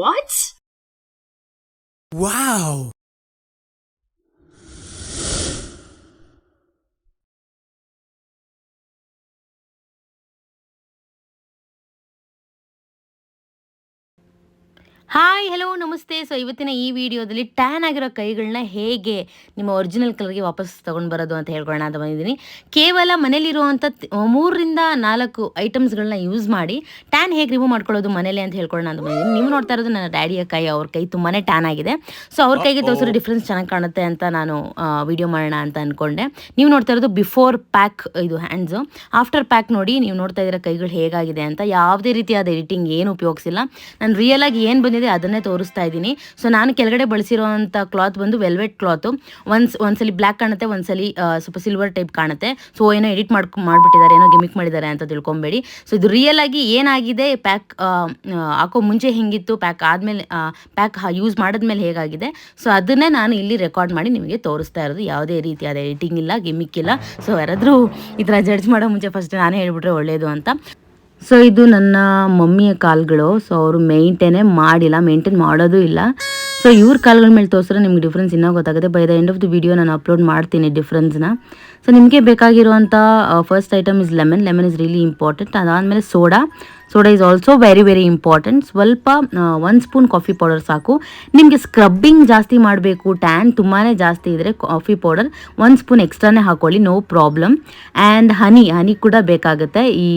What? Wow! Hi hello ನಮಸ್ತೆ. So ಇವತ್ತಿನ ಈ ವಿಡಿಯೋದಲ್ಲಿ ಟ್ಯಾನ್ ಆಗಿರೋ ಕೈಗಳನ್ನ ಹೇಗೆ ನಿಮ್ಮ ಒರಿಜಿನಲ್ ಕಲರ್ಗೆ ವಾಪಸ್ ತೊಗೊಂಡು ಬರೋದು ಅಂತ ಹೇಳ್ಕೊಳ್ಳೋಣ ಅಂತ ಬಂದಿದ್ದೀನಿ. ಕೇವಲ ಮನೇಲಿರುವಂಥ ಮೂರರಿಂದ ನಾಲ್ಕು ಐಟಮ್ಸ್ಗಳನ್ನ ಯೂಸ್ ಮಾಡಿ ಟ್ಯಾನ್ ಹೇಗೆ ರಿಮೂವ್ ಮಾಡ್ಕೊಳ್ಳೋದು ಮನೇಲಿ ಅಂತ ಹೇಳ್ಕೊಳ್ಳೋಣ ಅಂತ ಬಂದಿದ್ದೀನಿ. ನೀವು ನೋಡ್ತಾ ಇರೋದು ನನ್ನ ಡ್ಯಾಡಿಯ ಕೈ ಅವ್ರ ಕೈ ತುಂಬಾ ಟ್ಯಾನ್ ಆಗಿದೆ. ಸೊ ಅವ್ರ ಕೈಗೆ ತೋರಿಸೋ ಡಿಫ್ರೆನ್ಸ್ ಚೆನ್ನಾಗಿ ಕಾಣುತ್ತೆ ಅಂತ ನಾನು ವಿಡಿಯೋ ಮಾಡೋಣ ಅಂತ ಅಂದ್ಕೊಂಡೆ ನೀವು ನೋಡ್ತಾ ಇರೋದು ಬಿಫೋರ್ ಪ್ಯಾಕ್ ಇದು ಹ್ಯಾಂಡ್ಸು ಆಫ್ಟರ್ ಪ್ಯಾಕ್ ನೋಡಿ ನೀವು ನೋಡ್ತಾ ಇದ್ದೀರ ಕೈಗಳು ಹೇಗಾಗಿದೆ ಅಂತ. ಯಾವುದೇ ರೀತಿಯಾದ ಎಡಿಟಿಂಗ್ ಏನು ಉಪಯೋಗಿಸಿಲ್ಲ. ನಾನು ರಿಯಲ್ ಆಗಿ ಏನು ಬಂದಿದೆ ಅದನ್ನೇ ತೋರಿಸ್ತಾ ಇದ್ದೀನಿ. ಸೊ ನಾನು ಕೆಳಗಡೆ ಬಳಸಿರೋವಂಥ ಕ್ಲಾತ್ ಬಂದು ವೆಲ್ವೆಟ್ ಕ್ಲಾತು ಒಂದ್ಸ್ ಒಂದ್ಸಲಿ ಬ್ಲ್ಯಾಕ್ ಕಾಣುತ್ತೆ, ಒಂದ್ಸಲಿ ಸ್ವಲ್ಪ ಸಿಲ್ವರ್ ಟೈಪ್ ಕಾಣುತ್ತೆ. ಸೊ ಏನೋ ಎಡಿಟ್ ಮಾಡ್ಕೊ, ಮಾಡಿಬಿಟ್ಟಿದ್ದಾರೆ, ಏನೋ ಗಿಮಿಕ್ ಮಾಡಿದ್ದಾರೆ ಅಂತ ತಿಳ್ಕೊಬೇಡಿ. ಸೊ ಇದು ರಿಯಲ್ ಆಗಿ ಏನಾಗಿದೆ ಪ್ಯಾಕ್ ಹಾಕೋ ಮುಂಚೆ ಹೆಂಗಿತ್ತು ಪ್ಯಾಕ್ ಆದಮೇಲೆ ಪ್ಯಾಕ್ ಯೂಸ್ ಮಾಡಿದ್ಮೇಲೆ ಹೇಗಾಗಿದೆ. ಸೊ ಅದನ್ನೇ ನಾನು ಇಲ್ಲಿ ರೆಕಾರ್ಡ್ ಮಾಡಿ ನಿಮಗೆ ತೋರಿಸ್ತಾ ಇರೋದು. ಯಾವುದೇ ರೀತಿಯಾದ ಎಡಿಟಿಂಗ್ ಇಲ್ಲ ಗಿಮಿಕ್ ಇಲ್ಲ. ಸೊ ಯಾರಾದರೂ ಈ ಥರ ಜಡ್ಜ್ ಮಾಡೋ ಮುಂಚೆ ಫಸ್ಟ್ ನಾನೇ ಹೇಳ್ಬಿಟ್ರೆ ಒಳ್ಳೆಯದು ಅಂತ. ಸೊ ಇದು ನನ್ನ ಮಮ್ಮಿಯ ಕಾಲ್ಗಳು. ಸೊ ಅವರು ಮೇಂಟೈನೇ ಮಾಡಿಲ್ಲ ಮೇಂಟೈನ್ ಮಾಡೋದು ಇಲ್ಲ. ಸೊ ಇವ್ರ ಕಾಲ್ಗಳ ಮೇಲೆ ತೋರಿಸಿದ್ರೆ ನಿಮ್ಗೆ ಡಿಫ್ರೆನ್ಸ್ ಇನ್ನೂ ಗೊತ್ತಾಗುತ್ತೆ. By the end of the video ನಾನು ಅಪ್ಲೋಡ್ ಮಾಡ್ತೀನಿ ಡಿಫ್ರೆನ್ಸ್ನ ಸೊ ನಿಮಗೆ ಬೇಕಾಗಿರುವಂಥ first item is lemon lemon is really important ಅದಾದಮೇಲೆ soda soda is also very very important ಸ್ವಲ್ಪ ಒನ್ ಸ್ಪೂನ್ ಕಾಫಿ ಪೌಡರ್ ಸಾಕು. ನಿಮಗೆ ಸ್ಕ್ರಬ್ಬಿಂಗ್ ಜಾಸ್ತಿ ಮಾಡಬೇಕು ಟ್ಯಾನ್ ತುಂಬಾ ಜಾಸ್ತಿ ಇದ್ದರೆ ಕಾಫಿ ಪೌಡರ್ ಒನ್ ಸ್ಪೂನ್ ಎಕ್ಸ್ಟ್ರಾನೇ ಹಾಕೊಳ್ಳಿ no problem and honey honey ಕೂಡ ಬೇಕಾಗುತ್ತೆ ಈ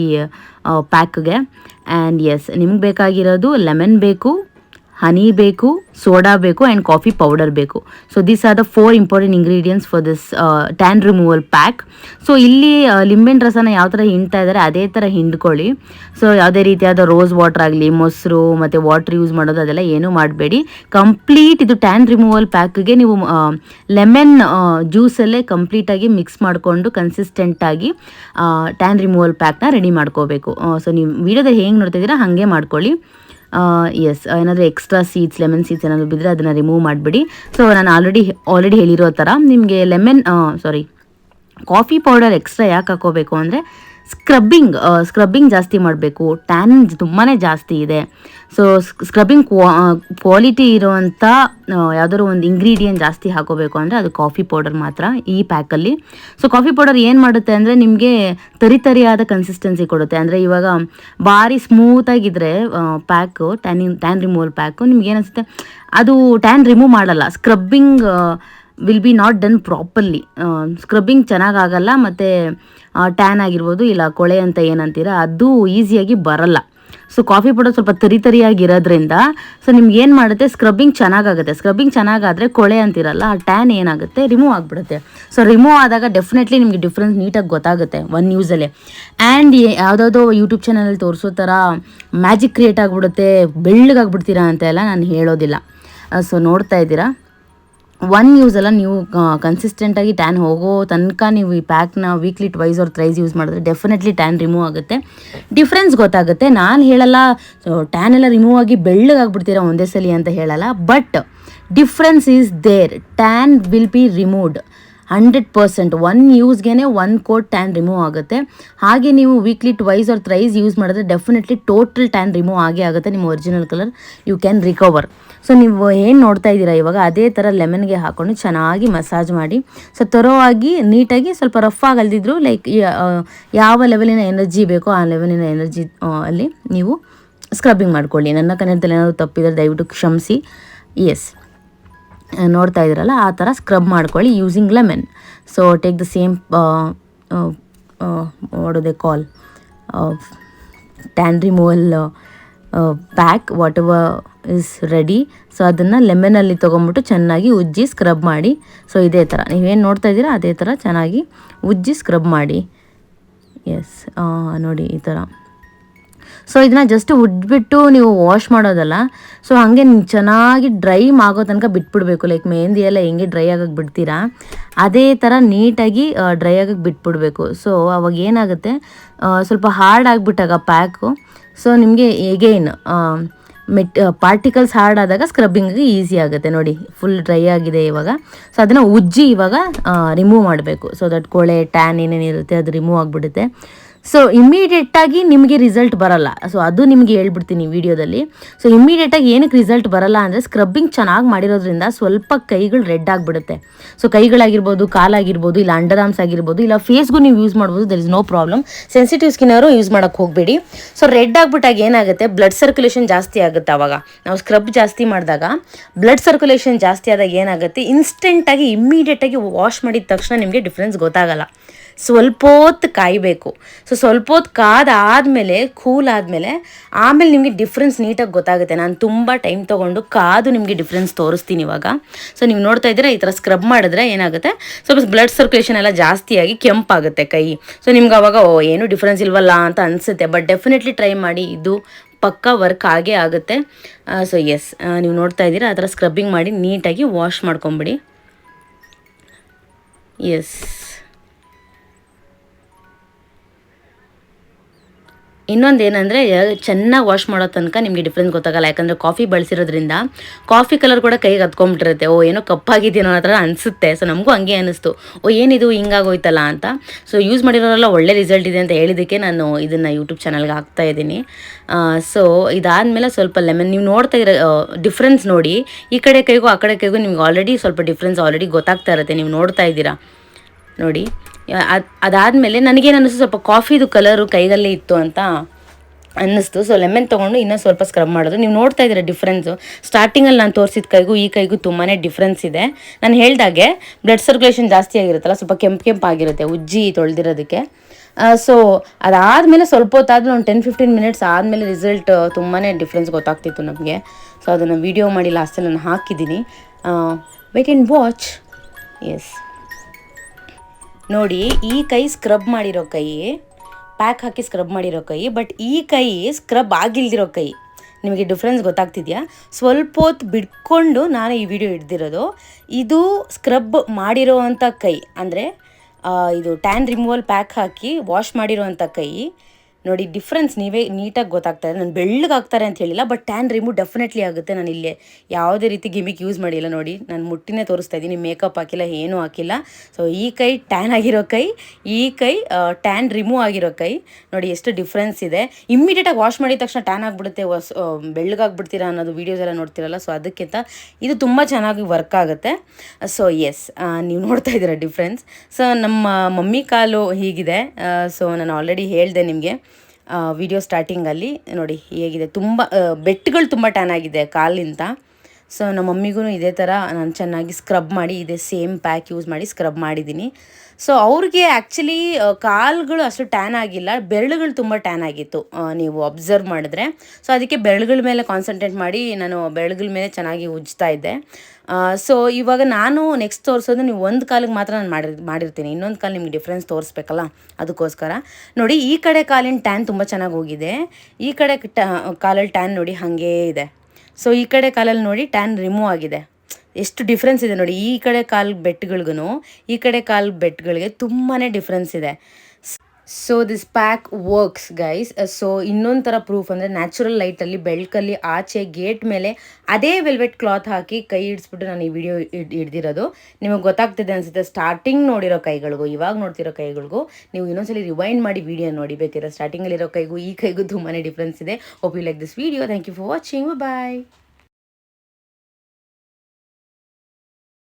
ಪ್ಯಾಕ್ಗೆ ಆ್ಯಂಡ್ ಎಸ್ ನಿಮ್ಗೆ ಬೇಕಾಗಿರೋದು ಲೆಮನ್ ಬೇಕು ಹನಿ ಬೇಕು ಸೋಡಾ ಬೇಕು ಆ್ಯಂಡ್ ಕಾಫಿ ಪೌಡರ್ ಬೇಕು. So this are the four important ingredients for this tan removal pack so ಇಲ್ಲಿ ಲಿಂಬೆನ್ ಲಿಂಬೆಹಣ್ಣು ರಸನ ಯಾವ ಥರ ಹಿಂಡ್ತಾ ಇದ್ದಾರೆ, ಅದೇ ಥರ ಹಿಂಡ್ಕೊಳ್ಳಿ. ಸೊ ಯಾವುದೇ ರೀತಿಯಾದ ರೋಸ್ ವಾಟರ್ ಆಗಲಿ, ಮೊಸರು, ಮತ್ತು ವಾಟರ್ ಯೂಸ್ ಮಾಡೋದು, ಅದೆಲ್ಲ ಏನೂ ಮಾಡಬೇಡಿ. ಕಂಪ್ಲೀಟ್ ಇದು ಟ್ಯಾನ್ ರಿಮೂವಲ್ ಪ್ಯಾಕ್ಗೆ ನೀವು ಲೆಮನ್ ಜ್ಯೂಸಲ್ಲೇ ಕಂಪ್ಲೀಟಾಗಿ ಮಿಕ್ಸ್ ಮಾಡಿಕೊಂಡು ಕನ್ಸಿಸ್ಟೆಂಟಾಗಿ ಟ್ಯಾನ್ ರಿಮೂವಲ್ ಪ್ಯಾಕ್ನ ರೆಡಿ ಮಾಡ್ಕೋಬೇಕು. ಸೊ ನೀವು, ವಿಡಿಯೋದಲ್ಲಿ ಹೆಂಗೆ ನೋಡ್ತಿದ್ದೀರಾ ಹಾಗೆ ಮಾಡ್ಕೊಳ್ಳಿ. ಎಸ್ ಏನಾದರೂ ಎಕ್ಸ್ಟ್ರಾ ಸೀಡ್ಸ್ ಲೆಮನ್ ಸೀಡ್ಸ್ ಏನಾದರೂ ಬಿದ್ದರೆ ಅದನ್ನು ರಿಮೂವ್ ಮಾಡಿಬಿಡಿ. ಸೊ ನಾನು ಆಲ್ರೆಡಿ ಆಲ್ರೆಡಿ ಹೇಳಿರೋ ಥರ ನಿಮಗೆ lemon sorry coffee powder extra ಯಾಕೆ ಹಾಕೋಬೇಕು ಅಂದರೆ ಸ್ಕ್ರಬ್ಬಿಂಗ್ ಸ್ಕ್ರಬ್ಬಿಂಗ್ ಜಾಸ್ತಿ ಮಾಡಬೇಕು. ಟ್ಯಾನ್ ತುಂಬಾ ಜಾಸ್ತಿ ಇದೆ. ಸೊ ಸ್ಕ್ರಬ್ಬಿಂಗ್ ಕ್ವಾಲಿಟಿ ಇರುವಂಥ ಯಾವುದಾದ್ರು ಒಂದು ಇಂಗ್ರೀಡಿಯೆಂಟ್ ಜಾಸ್ತಿ ಹಾಕೋಬೇಕು ಅಂದರೆ ಅದು ಕಾಫಿ ಪೌಡರ್ ಮಾತ್ರ ಈ ಪ್ಯಾಕಲ್ಲಿ ಸೊ ಕಾಫಿ ಪೌಡರ್ ಏನು ಮಾಡುತ್ತೆ ಅಂದರೆ ನಿಮಗೆ ತರಿತರಿಯಾದ ಕನ್ಸಿಸ್ಟೆನ್ಸಿ ಕೊಡುತ್ತೆ. ಅಂದರೆ ಇವಾಗ ಭಾರಿ ಸ್ಮೂತಾಗಿದ್ದರೆ pack tanning tan removal pack ನಿಮ್ಗೆ ಏನಿಸುತ್ತೆ ಅದು ಟ್ಯಾನ್ ರಿಮೂವ್ ಮಾಡಲ್ಲ. Scrubbing will be not done properly scrubbing ಚೆನ್ನಾಗಾಗಲ್ಲ, ಮತ್ತು ಟ್ಯಾನ್ ಆಗಿರ್ಬೋದು, ಇಲ್ಲ ಕೊಳೆ ಅಂತ ಏನಂತೀರ, ಅದು ಈಸಿಯಾಗಿ ಬರಲ್ಲ. ಸೊ ಕಾಫಿ ಪೌಡರ್ ಸ್ವಲ್ಪ ತರಿ ತರಿಯಾಗಿರೋದ್ರಿಂದ ಸೊ ನಿಮ್ಗೆ ಏನು ಮಾಡುತ್ತೆ ಸ್ಕ್ರಬ್ಬಿಂಗ್ ಚೆನ್ನಾಗಾಗುತ್ತೆ. ಸ್ಕ್ರಬ್ಬಿಂಗ್ ಚೆನ್ನಾಗಾದರೆ ಕೊಳೆ ಅಂತಿರಲ್ಲ, ಆ ಟ್ಯಾನ್ ಏನಾಗುತ್ತೆ ರಿಮೂವ್ ಆಗಿಬಿಡುತ್ತೆ. ಸೊ ರಿಮೂವ್ ಆದಾಗ ಡೆಫಿನೆಟ್ಲಿ ನಿಮಗೆ ಡಿಫ್ರೆನ್ಸ್ ನೀಟಾಗಿ ಗೊತ್ತಾಗುತ್ತೆ ಒನ್ ನ್ಯೂಸಲ್ಲೇ ಆ್ಯಂಡ್ ಯಾವುದಾವುದೋ ಯೂಟ್ಯೂಬ್ ಚಾನಲಲ್ಲಿ ತೋರಿಸೋ ಥರ ಮ್ಯಾಜಿಕ್ ಕ್ರಿಯೇಟ್ ಆಗಿಬಿಡುತ್ತೆ, ಬೆಳ್ಳಗಾಗ್ಬಿಡ್ತೀರಾ ಅಂತೆಲ್ಲ ನಾನು ಹೇಳೋದಿಲ್ಲ. ಸೊ ನೋಡ್ತಾ ಇದ್ದೀರಾ? ಒನ್ ಯೂಸ್ ಎಲ್ಲ ನೀವು ಕನ್ಸಿಸ್ಟೆಂಟಾಗಿ ಟ್ಯಾನ್ ಹೋಗೋ ತನಕ ನೀವು ಈ ಪ್ಯಾಕ್ನ weekly twice or thrice use ಮಾಡಿದ್ರೆ ಡೆಫಿನೆಟ್ಲಿ ಟ್ಯಾನ್ ರಿಮೂವ್ ಆಗುತ್ತೆ. ಡಿಫ್ರೆನ್ಸ್ ಗೊತ್ತಾಗುತ್ತೆ. ನಾನು ಹೇಳಲ್ಲ ಟ್ಯಾನ್ ಎಲ್ಲ ರಿಮೂವ್ ಆಗಿ ಬೆಳ್ಳಗಾಗ್ಬಿಡ್ತೀರಾ ಒಂದೇ ಸಲ ಅಂತ ಹೇಳಲ್ಲ. But difference is there tan will be removed hundred percent one ಯೂಸ್ಗೆ one coat tan remove ಆಗುತ್ತೆ. ಹಾಗೆ ನೀವು weekly twice or thrice use ಮಾಡಿದ್ರೆ ಡೆಫಿನೆಟ್ಲಿ ಟೋಟಲ್ ಟ್ಯಾನ್ ರಿಮೂವ್ ಆಗೇ ಆಗುತ್ತೆ ನಿಮ್ಮ original colour you can recover so ನೀವು ಏನು ನೋಡ್ತಾ ಇದ್ದೀರಾ? ಇವಾಗ ಅದೇ ಥರ ಲೆಮನ್ಗೆ ಹಾಕೊಂಡು ಚೆನ್ನಾಗಿ ಮಸಾಜ್ ಮಾಡಿ. ಸೊ ತರೋವಾಗಿ ನೀಟಾಗಿ ಸ್ವಲ್ಪ ರಫ್ ಆಗಲ್ದಿದ್ರು ಲೈಕ್ ಯಾವ ಲೆವೆಲಿನ ಎನರ್ಜಿ ಬೇಕೋ ಆ ಲೆವೆಲಿನ ಎನರ್ಜಿ ಅಲ್ಲಿ ನೀವು ಸ್ಕ್ರಬ್ಬಿಂಗ್ ಮಾಡ್ಕೊಳ್ಳಿ. ನನ್ನ ಕನ್ನಡದಲ್ಲಿ ಏನಾದರೂ ತಪ್ಪಿದ್ರೆ ದಯವಿಟ್ಟು ಕ್ಷಮಿಸಿ. ಎಸ್ ನೋಡ್ತಾ ಇದ್ದೀರಲ್ಲ, ಆ ಥರ ಸ್ಕ್ರಬ್ ಮಾಡ್ಕೊಳ್ಳಿ using lemon so take the same what call tan removal pack whatever is ready so ಅದನ್ನು ಲೆಮನಲ್ಲಿ ತೊಗೊಂಬಿಟ್ಟು ಚೆನ್ನಾಗಿ ಉಜ್ಜಿ ಸ್ಕ್ರಬ್ ಮಾಡಿ. ಸೊ ಇದೇ ಥರ ನೀವೇನು ನೋಡ್ತಾ ಇದ್ದೀರಾ? ಅದೇ ಥರ ಚೆನ್ನಾಗಿ ಉಜ್ಜಿ ಸ್ಕ್ರಬ್ ಮಾಡಿ. ಎಸ್ ನೋಡಿ ಈ ಥರ ಸೊ ಇದನ್ನ ಜಸ್ಟ್ ಉಡ್ಬಿಟ್ಟು ನೀವು ವಾಶ್ ಮಾಡೋದಲ್ಲ ಸೊ ಹಾಗೆ ಚೆನ್ನಾಗಿ ಡ್ರೈ ಆಗೋ ತನಕ ಬಿಟ್ಬಿಡ್ಬೇಕು. ಲೈಕ್ ಮೆಹಂದಿ ಎಲ್ಲ ಹೆಂಗೆ ಡ್ರೈ ಆಗಕ್ಕೆ ಬಿಡ್ತೀರಾ? ಅದೇ ಥರ ನೀಟಾಗಿ ಡ್ರೈ ಆಗಕ್ಕೆ ಬಿಟ್ಬಿಡ್ಬೇಕು. ಸೊ ಅವಾಗ ಏನಾಗುತ್ತೆ? ಸ್ವಲ್ಪ ಹಾರ್ಡ್ ಆಗಿಬಿಟ್ಟಾಗ ಪ್ಯಾಕು ಸೊ ನಿಮಗೆ ಎಗೈನ್ ಮೆಟ್ ಪಾರ್ಟಿಕಲ್ಸ್ ಹಾರ್ಡ್ ಆದಾಗ ಸ್ಕ್ರಬ್ಬಿಂಗಿಗೆ ಈಸಿ ಆಗುತ್ತೆ ನೋಡಿ. ಫುಲ್ ಡ್ರೈ ಆಗಿದೆ ಇವಾಗ. ಸೊ ಅದನ್ನು ಉಜ್ಜಿ ಇವಾಗ ರಿಮೂವ್ ಮಾಡಬೇಕು. ಸೊ ದಟ್ ಕೊಳೆ ಟ್ಯಾನ್ ಏನೇನಿರುತ್ತೆ ಅದು ರಿಮೂವ್ ಆಗಿಬಿಡುತ್ತೆ. ಸೊ ಇಮ್ಮಿಡಿಯೇಟಾಗಿ ನಿಮಗೆ ರಿಸಲ್ಟ್ ಬರಲ್ಲ. ಸೊ ಅದು ನಿಮಗೆ ಹೇಳ್ಬಿಡ್ತೀನಿ ವಿಡಿಯೋದಲ್ಲಿ. ಸೊ ಇಮ್ಮಿಡಿಯೇಟಾಗಿ ಏನಕ್ಕೆ ರಿಸಲ್ಟ್ ಬರಲ್ಲ ಅಂದರೆ ಸ್ಕ್ರಬ್ಬಿಂಗ್ ಚೆನ್ನಾಗಿ ಮಾಡಿರೋದ್ರಿಂದ ಸ್ವಲ್ಪ ಕೈಗಳು ರೆಡ್ ಆಗಿಬಿಡುತ್ತೆ. ಸೊ ಕೈಗಳಾಗಿರ್ಬೋದು, ಕಾಲಾಗಿರ್ಬೋದು, ಇಲ್ಲ ಅಂಡರ್ ಆರ್ಮ್ಸ್ ಆಗಿರ್ಬೋದು, ಇಲ್ಲ ಫೇಸ್ಗೂ ನೀವು ಯೂಸ್ ಮಾಡ್ಬೋದು there is no problem sensitive skin ಅವರು ಯೂಸ್ ಮಾಡೋಕ್ಕೆ ಹೋಗಬೇಡಿ. ಸೊ ರೆಡ್ ಆಗಿಬಿಟ್ಟಾಗ ಏನಾಗುತ್ತೆ? ಬ್ಲಡ್ ಸರ್ಕ್ಯುಲೇಷನ್ ಜಾಸ್ತಿ ಆಗುತ್ತೆ ಆವಾಗ ನಾವು ಸ್ಕ್ರಬ್ ಜಾಸ್ತಿ ಮಾಡಿದಾಗ ಬ್ಲಡ್ ಸರ್ಕ್ಯುಲೇಷನ್ ಜಾಸ್ತಿ ಆದಾಗ ಏನಾಗುತ್ತೆ? ಇನ್ಸ್ಟೆಂಟಾಗಿ ಇಮ್ಮಿಡಿಯೇಟಾಗಿ ವಾಶ್ ಮಾಡಿದ ತಕ್ಷಣ ನಿಮಗೆ ಡಿಫ್ರೆನ್ಸ್ ಗೊತ್ತಾಗಲ್ಲ. ಸ್ವಲ್ಪ ಹೊತ್ತು ಕಾಯಬೇಕು. ಸೊ ಸ್ವಲ್ಪ ಹೊತ್ತು ಕಾದಾದಮೇಲೆ ಕೂಲ್ ಆದಮೇಲೆ ಆಮೇಲೆ ನಿಮಗೆ ಡಿಫ್ರೆನ್ಸ್ ನೀಟಾಗಿ ಗೊತ್ತಾಗುತ್ತೆ. ನಾನು ತುಂಬ ಟೈಮ್ ತೊಗೊಂಡು ಕಾದು ನಿಮಗೆ ಡಿಫ್ರೆನ್ಸ್ ತೋರಿಸ್ತೀನಿ ಇವಾಗ. ಸೊ ನೀವು ನೋಡ್ತಾ ಇದ್ದೀರಾ, ಈ ಥರ ಸ್ಕ್ರಬ್ ಮಾಡಿದ್ರೆ ಏನಾಗುತ್ತೆ? ಸ್ವಲ್ಪ ಬ್ಲಡ್ ಸರ್ಕ್ಯುಲೇಷನ್ ಎಲ್ಲ ಜಾಸ್ತಿಯಾಗಿ ಕೆಂಪಾಗುತ್ತೆ ಕೈ. ಸೊ ನಿಮ್ಗೆ ಅವಾಗ, ಓ, ಏನು ಡಿಫ್ರೆನ್ಸ್ ಇಲ್ವಲ್ಲ ಅಂತ ಅನಿಸುತ್ತೆ. ಬಟ್ ಡೆಫಿನೆಟ್ಲಿ ಟ್ರೈ ಮಾಡಿ. ಇದು ಪಕ್ಕ ವರ್ಕ್ ಆಗೇ ಆಗುತ್ತೆ. ಸೊ ಎಸ್ ನೀವು ನೋಡ್ತಾ ಇದ್ದೀರಾ, ಆ ಥರ ಸ್ಕ್ರಬ್ಬಿಂಗ್ ಮಾಡಿ ನೀಟಾಗಿ ವಾಶ್ ಮಾಡ್ಕೊಂಬಿಡಿ. ಎಸ್ ಇನ್ನೊಂದು ಏನಂದರೆ ಚೆನ್ನಾಗಿ ವಾಶ್ ಮಾಡೋ ತನಕ ನಿಮಗೆ ಡಿಫ್ರೆನ್ಸ್ ಗೊತ್ತಾಗಲ್ಲ. ಯಾಕಂದರೆ ಕಾಫಿ ಬಳಸಿರೋದ್ರಿಂದ ಕಾಫಿ ಕಲರ್ ಕೂಡ ಕೈಗೆ ಹತ್ಕೊಂಡ್ಬಿಟ್ಟಿರುತ್ತೆ. ಓ, ಏನೋ ಕಪ್ಪಾಗಿದ್ದೀನೋ ಅನ್ನೋ ಥರ ಅನಿಸುತ್ತೆ. ಸೊ ನಮಗೂ ಹಂಗೆ ಅನ್ನಿಸ್ತು. ಓ, ಏನಿದು, ಹಿಂಗಾಗೋಯ್ತಲ್ಲ ಅಂತ. ಸೊ ಯೂಸ್ ಮಾಡಿರೋರೆಲ್ಲ ಒಳ್ಳೆ ರಿಸಲ್ಟ್ ಇದೆ ಅಂತ ಹೇಳಿದ್ದಕ್ಕೆ ನಾನು ಇದನ್ನು ಯೂಟ್ಯೂಬ್ ಚಾನಲ್ಗೆ ಹಾಕ್ತಾ ಇದ್ದೀನಿ. ಸೊ ಇದಾದಮೇಲೆ ಸ್ವಲ್ಪ ಲೆಮನ್ ನೀವು ನೋಡ್ತಾ ಇರೋ ಡಿಫ್ರೆನ್ಸ್ ನೋಡಿ. ಈ ಕಡೆ ಕೈಗೂ ಆ ಕಡೆ ಕೈಗೂ ನಿಮ್ಗೆ ಆಲ್ರೆಡಿ ಸ್ವಲ್ಪ ಡಿಫ್ರೆನ್ಸ್ ಆಲ್ರೆಡಿ ಗೊತ್ತಾಗ್ತಾ ಇರುತ್ತೆ. ನೀವು ನೋಡ್ತಾ ಇದ್ದೀರಾ. ನೋಡಿ. ಅದು, ಅದಾದಮೇಲೆ ನನಗೇನು ಅನ್ನಿಸ್ತು ಸ್ವಲ್ಪ ಕಾಫಿದು ಕಲರು ಕೈಗಲ್ಲೇ ಇತ್ತು ಅಂತ ಅನ್ನಿಸ್ತು. ಸೊ ಲೆಮನ್ ತೊಗೊಂಡು ಇನ್ನೂ ಸ್ವಲ್ಪ ಸ್ಕ್ರಬ್ ಮಾಡೋದು ನೀವು ನೋಡ್ತಾ ಇದ್ದೀರ ಡಿಫ್ರೆನ್ಸು ಸ್ಟಾರ್ಟಿಂಗಲ್ಲಿ ನಾನು ತೋರಿಸಿದ ಕೈಗೂ, ಈ ಕೈಗೂ ತುಂಬಾ ಡಿಫ್ರೆನ್ಸ್ ಇದೆ. ನಾನು ಹೇಳ್ದಾಗೆ ಬ್ಲಡ್ ಸರ್ಕ್ಯುಲೇಷನ್ ಜಾಸ್ತಿ ಆಗಿರುತ್ತಲ್ಲ, ಸ್ವಲ್ಪ ಕೆಂಪು ಕೆಂಪು ಆಗಿರುತ್ತೆ, ಉಜ್ಜಿ ತೊಳೆದಿರೋದಕ್ಕೆ. ಸೊ ಅದಾದಮೇಲೆ ಸ್ವಲ್ಪ ಹೊತ್ತಾದ್ರೂ ಒಂದು ಟೆನ್ ಫಿಫ್ಟೀನ್ ಮಿನಿಟ್ಸ್ ಆದಮೇಲೆ ರಿಸಲ್ಟ್ ತುಂಬಾ ಡಿಫ್ರೆನ್ಸ್ ಗೊತ್ತಾಗ್ತಿತ್ತು ನಮಗೆ. ಸೊ ಅದನ್ನು ವೀಡಿಯೋ ಮಾಡಿ ಲಾಸ್ಟಲ್ಲಿ ನಾನು ಹಾಕಿದ್ದೀನಿ. ವೆಟ್ ಆ್ಯಂಡ್ ವಾಚ್ ಎಸ್ ನೋಡಿ, ಈ ಕೈ ಸ್ಕ್ರಬ್ ಮಾಡಿರೋ ಕೈ ಪ್ಯಾಕ್ ಹಾಕಿ ಸ್ಕ್ರಬ್ ಮಾಡಿರೋ ಕೈ ಬಟ್ ಈ ಕೈ ಸ್ಕ್ರಬ್ ಆಗಿಲ್ದಿರೋ ಕೈ. ನಿಮಗೆ ಡಿಫ್ರೆನ್ಸ್ ಗೊತ್ತಾಗ್ತಿದೆಯಾ? ಸ್ವಲ್ಪ ಹೊತ್ತು ಬಿಟ್ಕೊಂಡು ನಾನು ಈ ವಿಡಿಯೋ ಹಿಡ್ದಿರೋದು. ಇದು ಸ್ಕ್ರಬ್ ಮಾಡಿರೋ ಅಂಥ ಕೈ, ಅಂದರೆ ಇದು ಟ್ಯಾನ್ ರಿಮೂವಲ್ ಪ್ಯಾಕ್ ಹಾಕಿ ವಾಶ್ ಮಾಡಿರೋ ಅಂಥ ಕೈ ನೋಡಿ ಡಿಫ್ರೆನ್ಸ್ ನೀವೇ ನೀಟಾಗಿ ಗೊತ್ತಾಗ್ತಾ ಇದೆ. ನಾನು ಬೆಳ್ಳಗಾಗ್ತಾರೆ ಅಂತ ಹೇಳಿಲ್ಲ ಬಟ್ ಟ್ಯಾನ್ ರಿಮೂವ್ ಡೆಫಿನೆಟ್ಲಿ ಆಗುತ್ತೆ ನಾನು ಇಲ್ಲಿ. ಯಾವುದೇ ರೀತಿ ಗಿಮಿಕ್ ಯೂಸ್ ಮಾಡಿಲ್ಲ ನೋಡಿ. ನಾನು ಮುಟ್ಟಿನೇ ತೋರಿಸ್ತಾ ಇದ್ದೀನಿ ಮೇಕಪ್ ಹಾಕಿಲ್ಲ, ಏನೂ ಹಾಕಿಲ್ಲ. ಸೊ ಈ ಕೈ ಟ್ಯಾನ್ ಆಗಿರೋ ಕೈ, ಈ ಕೈ ಟ್ಯಾನ್ ರಿಮೂವ್ ಆಗಿರೋ ಕೈ, ನೋಡಿ ಎಷ್ಟು ಡಿಫ್ರೆನ್ಸ್ ಇದೆ. ಇಮ್ಮಿಡಿಯೇಟಾಗಿ ವಾಶ್ ಮಾಡಿದ ತಕ್ಷಣ ಟ್ಯಾನ್ ಆಗಿಬಿಡುತ್ತೆ, ಹೊಸ ಬೆಳ್ಳಗಾಗ್ಬಿಡ್ತೀರಾ ಅನ್ನೋದು ವೀಡಿಯೋಸ್ ಎಲ್ಲ ನೋಡ್ತಿರಲ್ಲ ಸೊ ಅದಕ್ಕಿಂತ ಇದು ತುಂಬ ಚೆನ್ನಾಗಿ ವರ್ಕ್ ಆಗುತ್ತೆ. ಸೊ ಎಸ್ ನೀವು ನೋಡ್ತಾ ಇದ್ದೀರಾ ಡಿಫ್ರೆನ್ಸ್ ಸೊ ನಮ್ಮ ಮಮ್ಮಿ ಕಾಲು ಹೀಗಿದೆ. ಸೊ ನಾನು ಆಲ್ರೆಡಿ ಹೇಳಿದೆ ನಿಮಗೆ. ವಿಡಿಯೋ ಸ್ಟಾರ್ಟಿಂಗಲ್ಲಿ ನೋಡಿ ಹೇಗಿದೆ. ತುಂಬ ಬೆಟ್ಟಗಳು ತುಂಬ ಟ್ಯಾನ್ ಆಗಿದೆ ಕಾಲಿಂದ ಸೊ ನಮ್ಮ ಮಮ್ಮಿಗೂ ಇದೇ ಥರ ನಾನು ಚೆನ್ನಾಗಿ ಸ್ಕ್ರಬ್ ಮಾಡಿ, ಇದೇ ಸೇಮ್ ಪ್ಯಾಕ್ ಯೂಸ್ ಮಾಡಿ ಸ್ಕ್ರಬ್ ಮಾಡಿದ್ದೀನಿ. ಸೊ ಅವ್ರಿಗೆ ಆ್ಯಕ್ಚುಲಿ ಕಾಲುಗಳು ಅಷ್ಟು ಟ್ಯಾನ್ ಆಗಿಲ್ಲ, ಬೆರಳುಗಳು ತುಂಬ ಟ್ಯಾನ್ ಆಗಿತ್ತು ನೀವು ಅಬ್ಸರ್ವ್ ಮಾಡಿದ್ರೆ. ಸೊ ಅದಕ್ಕೆ ಬೆರಳುಗಳ ಮೇಲೆ ಕಾನ್ಸಂಟ್ರೇಟ್ ಮಾಡಿ, ನಾನು ಬೆರಳುಗಳ ಮೇಲೆ ಚೆನ್ನಾಗಿ ಉಜ್ತಾ ಇದ್ದೆ. ಸೊ ಇವಾಗ ನಾನು ನೆಕ್ಸ್ಟ್ ತೋರಿಸೋದು ನೀವು ಒಂದು ಕಾಲಿಗೆ ಮಾತ್ರ ನಾನು ಮಾಡಿ ಮಾಡಿರ್ತೀನಿ. ಇನ್ನೊಂದು ಕಾಲು ನಿಮ್ಗೆ ಡಿಫ್ರೆನ್ಸ್ ತೋರಿಸ್ಬೇಕಲ್ಲ, ಅದಕ್ಕೋಸ್ಕರ. ನೋಡಿ, ಈ ಕಡೆ ಕಾಲಿನ ಟ್ಯಾನ್ ತುಂಬ ಚೆನ್ನಾಗಿ ಹೋಗಿದೆ. ಈ ಕಡೆ ಟ್ಯಾ ಕಾಲಲ್ಲಿ ಟ್ಯಾನ್ ನೋಡಿ ಹಾಗೇ ಇದೆ. ಸೊ ಈ ಕಡೆ ಕಾಲಲ್ಲಿ ನೋಡಿ ಟ್ಯಾನ್ ರಿಮೂವ್ ಆಗಿದೆ. ಎಷ್ಟು ಡಿಫ್ರೆನ್ಸ್ ಇದೆ ನೋಡಿ. ಈ ಕಡೆ ಕಾಲು ಬೆಟ್ಗಳಿಗೂ ಈ ಕಡೆ ಕಾಲು ಬೆಟ್ಟಗಳಿಗೆ ತುಂಬಾ ಡಿಫ್ರೆನ್ಸ್ ಇದೆ. So this pack works guys so ಇನ್ನೊಂದು ಥರ ಪ್ರೂಫ್ ಅಂದರೆ ನ್ಯಾಚುರಲ್ ಲೈಟಲ್ಲಿ ಬೆಳಕಲ್ಲಿ ಆಚೆ ಗೇಟ್ ಮೇಲೆ ಅದೇ ವೆಲ್ವೆಟ್ ಕ್ಲಾತ್ ಹಾಕಿ ಕೈ ಹಿಡಿಸ್ಬಿಟ್ಟು ನಾನು ಈ ವಿಡಿಯೋ ಹಿಡ್ದಿರೋದು ನಿಮಗೆ ಗೊತ್ತಾಗ್ತಿದೆ ಅನಿಸುತ್ತೆ ಸ್ಟಾರ್ಟಿಂಗ್ ನೋಡಿರೋ ಕೈಗಳಿಗೂ, ಇವಾಗ ನೋಡ್ತಿರೋ ಕೈಗಳಿಗೂ ನೀವು ಇನ್ನೊಂದ್ಸಲಿ ರಿವೈಂಡ್ ಮಾಡಿ ವಿಡಿಯೋ ನೋಡಿ ಬೇಕಿರೋ ಸ್ಟಾರ್ಟಿಂಗಲ್ಲಿರೋ ಕೈಗೂ ಈ ಕೈಗೂ ತುಂಬಾ ಡಿಫ್ರೆನ್ಸ್ ಇದೆ. Hope you like this video thank you for watching bye